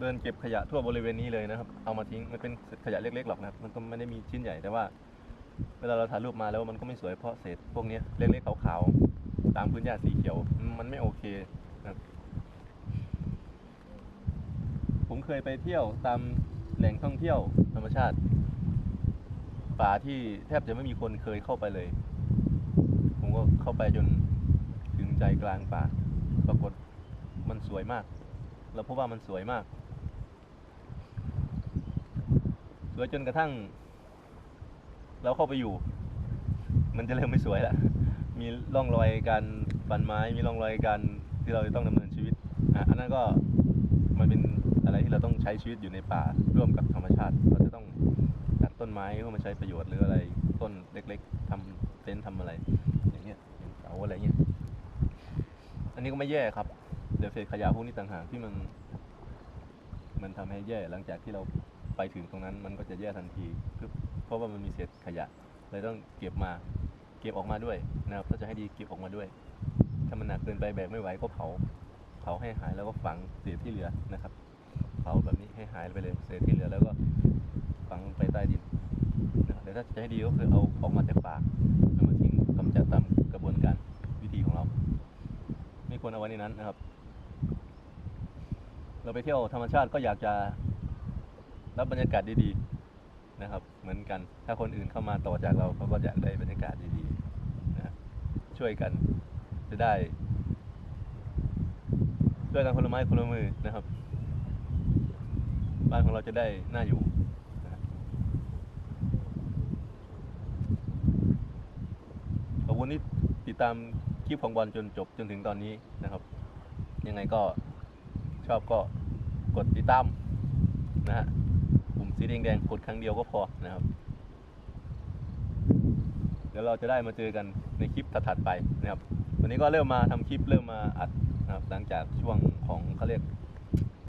เดินเก็บขยะทั่วบริเวณนี้เลยนะครับ เอามาทิ้ง มันเป็นขยะเล็กๆหรอกนะครับ มันก็ไม่ได้มีชิ้นใหญ่แต่ว่า เวลาเราถ่ายรูปมาแล้วมันก็ไม่สวยเพราะเศษพวกนี้เล็กๆขาวๆตามพื้นหญ้าสีเขียว มันไม่โอเคนะครับผมเคยไปเที่ยวตามแหล่งท่องเที่ยวธรรมชาติ ป่าที่แทบจะไม่มีคนเคยเข้าไปเลย ผมก็เข้าไปจนถึงใจกลางป่า ปรากฏมันสวยมาก เราพบว่ามันสวยมาก สวยจนกระทั่ง เราเข้าไปอยู่ มันจะเริ่มไม่สวยแล้วมีร่องรอยการฟันไม้ มีร่องรอยการที่เราต้องดำเนินชีวิตอะอันนั้นก็มันเป็นอะไรที่เราต้องใช้ชีวิตอยู่ในป่าร่วมกับธรรมชาติเราจะต้องตัดต้นไม้เพื่อมาใช้ประโยชน์หรืออะไรต้นเล็ก ๆทำเต็นท์ทำอะไร อย่างเงี้ยเสาอะไรเงี้ยอันนี้ก็ไม่แย่ครับ เดี๋ยวเศษขยะพวกนี้ต่างหากที่มัน มันทำให้แย่หลังจากที่เราไปถึงตรงนั้น มันก็จะแย่ทันทีเพราะว่ามันมีเศษขยะเลยต้องเก็บมา เก็บออกมาด้วยนะครับถ้าจะให้ดีเก็บออกมาด้วย ถ้ามันหนักเกินไปแบกไม่ไหวก็เผา เผาให้หายแล้วก็ฝังเศษที่เหลือนะครับ เผาแบบนี้ให้หายไปเลยเศษที่เหลือแล้วก็ฝังไปใต้ดินนะครับแต่ถ้าจะให้ดีก็คือเอาออกมาจากป่าเอามาทิ้งกำจัดตามกระบวนการวิธีของเรา ไม่ควรเอาไว้ในนั้นนะครับ เราไปเที่ยวธรรมชาติก็อยากจะรับบรรยากาศดีๆนะครับ เหมือนกัน ถ้าคนอื่นเข้ามาต่อจากเราเขาก็อยากได้บรรยากาศดีๆนะช่วยกันจะได้ช่วยกันคนละไม้คนละมือนะครับ บ้านของเราจะได้น่าอยู่ขอบคุณที่ติดตามคลิปของบอลจนจบจนถึงตอนนี้นะครับ ยังไงก็ ชอบก็กดติดตามนะฮะปุ่มสีแดงๆกดครั้งเดียวก็พอนะครับเดี๋ยวเราจะได้มาเจอกันในคลิปถัดๆไปนะครับวันนี้ก็เริ่มมาทำคลิปเริ่มมาอัดนะครับหลังจากช่วงของเขาเรียก